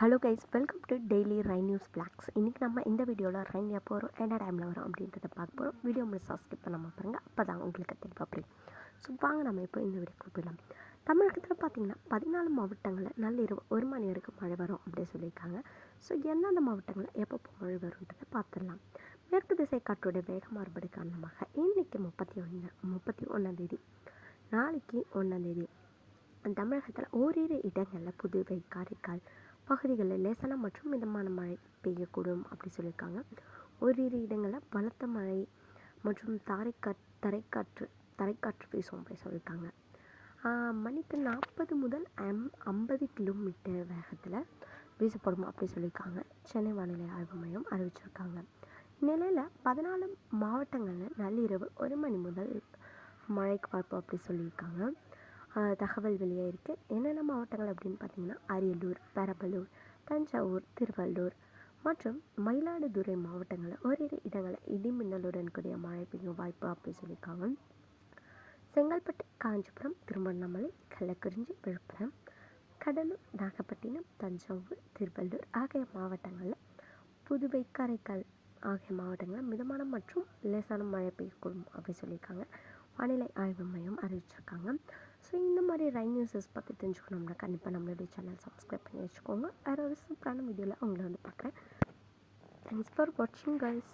Hello guys welcome to daily rain news blogs இன்றைக்கி நம்ம இந்த வீடியோவில் ரைன் எப்போ வரும் என்ன டைமில் வரும் அப்படின்றத பார்க்க போகிறோம் வீடியோ மிஸ் ஸ்கிப் பண்ணாமல் பாருங்கள் அப்போ தான் உங்களுக்கு தெளிவாக புரியும். ஸோ வாங்க நம்ம இப்போ இந்த வீடியோ போயிடலாம். தமிழகத்தில் பார்த்தீங்கன்னா பதினாலு மாவட்டங்களில் நள்ளிரவு ஒரு மணி வரைக்கும் மழை வரும் அப்படின்னு சொல்லியிருக்காங்க. ஸோ எந்தெந்த மாவட்டங்களில் எப்பப்போ மழை வரும்ன்றதை பார்த்துடலாம். மேற்கு திசை காற்றோட வேக மாறுபடு காரணமாக இன்றைக்கி முப்பத்தி ஒன்று முப்பத்தி ஒன்றாந்தேதி நாளைக்கு ஒன்றாந்தேதி தமிழகத்தில் ஓரிரு இடங்களில் புதுவை காரைக்கால் பகுதிகளில் லேசான மற்றும் மிதமான மழை பெய்யக்கூடும் அப்படி சொல்லியிருக்காங்க. ஓரிரு இடங்களில் பலத்த மழை மற்றும் தாரைக்காற் தரைக்காற்று தரைக்காற்று வீசும் அப்படி சொல்லியிருக்காங்க. மணிக்கு நாற்பது முதல் அம் ஐம்பது கிலோமீட்டர் வேகத்தில் வீசப்படும் அப்படி சொல்லியிருக்காங்க. சென்னை வானிலை ஆய்வு மையம் அறிவிச்சிருக்காங்க. இந்நிலையில் பதினாலு மாவட்டங்களில் நள்ளிரவு ஒரு மணி முதல் மழைக்கு வாய்ப்பு அப்படி சொல்லியிருக்காங்க. தகவல் வெளியாயிருக்கு என்னென்ன மாவட்டங்கள் அப்படின்னு பார்த்தீங்கன்னா அரியலூர் பெரம்பலூர் தஞ்சாவூர் திருவள்ளூர் மற்றும் மயிலாடுதுறை மாவட்டங்களில் ஓரிரு இடங்களில் இடி மின்னலுடன் கூடிய மழை பெய்யும் வாய்ப்பு அப்படி சொல்லியிருக்காங்க. செங்கல்பட்டு காஞ்சிபுரம் திருவண்ணாமலை கள்ளக்குறிஞ்சி விழுப்புரம் கடலூர் நாகப்பட்டினம் தஞ்சாவூர் திருவள்ளூர் ஆகிய மாவட்டங்களில் புதுவை காரைக்கால் ஆகிய மாவட்டங்களில் மிதமான மற்றும் லேசான மழை பெய்யக்கூடும் அப்படி சொல்லியிருக்காங்க. வானிலை ஆய்வு மையம் அறிவிச்சிருக்காங்க. ஸோ இந்த மாதிரி ரைன் நியூஸஸ் பற்றி தெரிஞ்சுக்கணும்னா கண்டிப்பாக நம்மளுடைய சேனல் சப்ஸ்கிரைப் பண்ணி வச்சுக்கோங்க. வேறு ஒரு சூப்பரான வீடியோவில் அவங்கள வந்து பார்க்குறேன். தேங்க்ஸ் ஃபார் வாட்சிங் கைஸ்